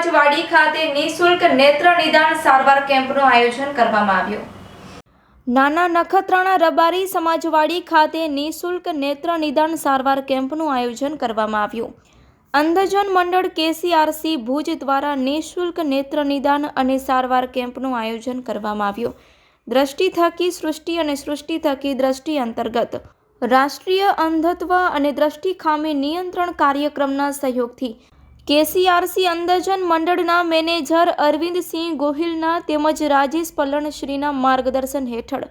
સમાજવાડી ખાતે નિઃશુલ્ક નેત્ર નિદાન સારવાર કેમ્પનું આયોજન કરવામાં આવ્યું. નાના નખત્રાણા રબારી સમાજવાડી ખાતે નિઃશુલ્ક નેત્ર નિદાન સારવાર કેમ્પનું આયોજન કરવામાં આવ્યું. અંધજન મંડળ કેસીઆરસી ભુજ દ્વારા નિઃશુલ્ક નેત્ર નિદાન અને સારવાર કેમ્પનું આયોજન કરવામાં આવ્યું. દ્રષ્ટિ થકી સૃષ્ટિ અને સૃષ્ટિ થકી દ્રષ્ટિ અંતર્ગત. રાષ્ટ્રીય અંધત્વ અને દ્રષ્ટિ ખામી નિયંત્રણ કાર્યક્રમના સહયોગથી કેસીઆરસી અંધજન મંડળના મેનેજર અરવિંદસિંહ ગોહિલના તેમજ રાજેશ પલણશ્રીના માર્ગદર્શન હેઠળ.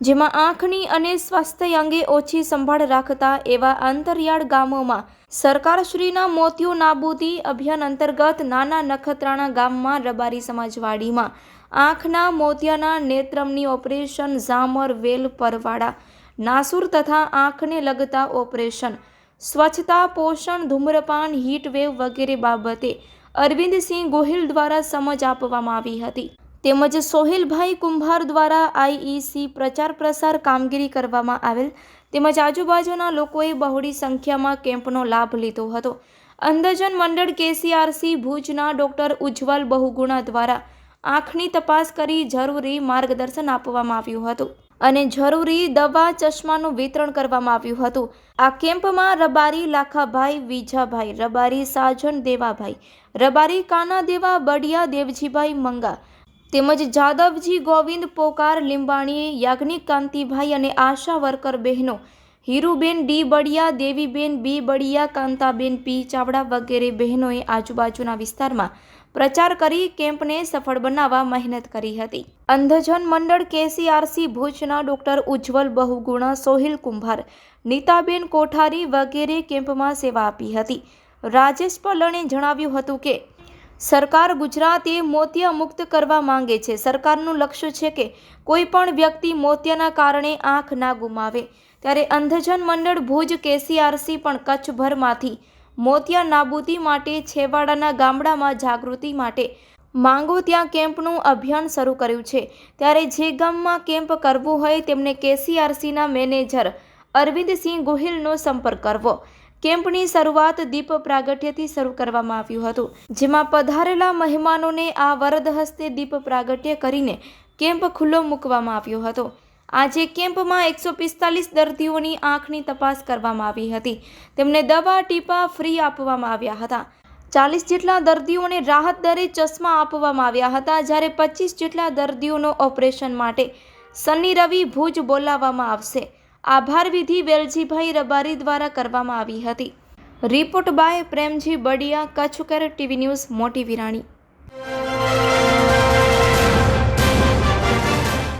જેમાં આંખની અને સ્વાસ્થ્ય અંગે ઓછી સંભાળ રાખતા એવા અંતરિયાળ ગામોમાં સરકારશ્રીના મોતિયો નાબૂદી અભિયાન અંતર્ગત નાના નખત્રાણા ગામમાં રબારી સમાજવાડીમાં આંખના મોતિયાના નેત્રમની ઓપરેશન ઝામર વેલ પરવાડા નાસુર તથા આંખને લગતા ઓપરેશન સ્વચ્છતા, પોષણ, ધૂમ્રપાન વેવ વગેરે બાબતે અરવિંદસિંહ ગોહિલ દ્વારા સમજ આપવામાં આવી હતી. તેમજ સોહિલભાઈ કુંભાર દ્વારા આઈઈસી પ્રચાર પ્રસાર કામગીરી કરવામાં આવેલ. તેમજ આજુબાજુના લોકોએ બહોળી સંખ્યામાં કેમ્પનો લાભ લીધો હતો. અંધજન મંડળ કેસીઆરસી ભુજના ડોક્ટર ઉજ્જવલ બહુગુણા દ્વારા આંખની તપાસ કરી જરૂરી માર્ગદર્શન આપવામાં આવ્યું હતું. અને જરૂરી દવા ચશ્માનું વિતરણ કરવામાં આવ્યું હતું. આ કેમ્પમાં રબારી લાખાભાઈ, વિજાભાઈ રબારી, સાજન દેવાભાઈ, રબારી કાના દેવા બડિયા દેવજીભાઈ મંગા, તેમજ જાદવજી ગોવિંદ પોકાર લીંબાણીએ યાજ્ઞિક કાંતિભાઈ અને આશા વર્કર બહેનો, હીરુબેન ડી બડિયા, દેવીબેન બી બડિયા, કાંતાબેન પી ચાવડા વગેરે બહેનોએ આજુબાજુના વિસ્તારમાં પ્રચાર કરી કેમ્પને સફળ બનાવવા મહેનત કરી હતી. અંધજન મંડળ કેસીઆરસી ભુજના ડોક્ટર ઉજ્જવલ બહુગુણા, સોહિલ કુંભાર, નીતાબેન કોઠારી વગેરે કેમ્પમાં સેવા આપી હતી. રાજેશ પલણે જણાવ્યું હતું કે, સરકાર ગુજરાતે મોતિયા મુક્ત કરવા માંગે છે. સરકારનું લક્ષ્ય છે કે કોઈ પણ વ્યક્તિ મોતિયાના કારણે આંખ ના ગુમાવે. ત્યારે અંધજન મંડળ ભુજ કેસીઆરસી પણ કચ્છભરમાંથી મોતિયા નાબૂદી માટે છેવાડાના ગામડામાં જાગૃતિ માટે માંગો ત્યાં કેમ્પનું અભિયાન શરૂ કર્યું છે. ત્યારે જે ગામમાં કેમ્પ કરવું હોય તેમને કેસીઆરસીના મેનેજર અરવિંદસિંહ ગોહિલનો સંપર્ક કરવો. કેમ્પની શરૂઆત દીપ પ્રાગટ્યથી શરૂ કરવામાં આવ્યું હતું, જેમાં પધારેલા મહેમાનોને આ વરદ હસ્તે દીપ પ્રાગટ્ય કરીને કેમ્પ ખુલ્લો મૂકવામાં આવ્યો હતો. આજે કેમ્પમાં એકસો પિસ્તાલીસ દર્દીઓની આંખની તપાસ કરવામાં આવી હતી. તેમને દવા, ટીપા ફ્રી આપવામાં આવ્યા હતા. ચાલીસ જેટલા દર્દીઓને રાહત દરે ચશ્મા આપવામાં આવ્યા હતા, જ્યારે પચીસ જેટલા દર્દીઓનો ઓપરેશન માટે શનિ, રવિ ભુજ બોલાવવામાં આવશે. આભાર વિધિ વેલજીભાઈ રબારી દ્વારા કરવામાં આવી હતી. Report by Premji Badiya Kachchhkar TV news, Moti Virani.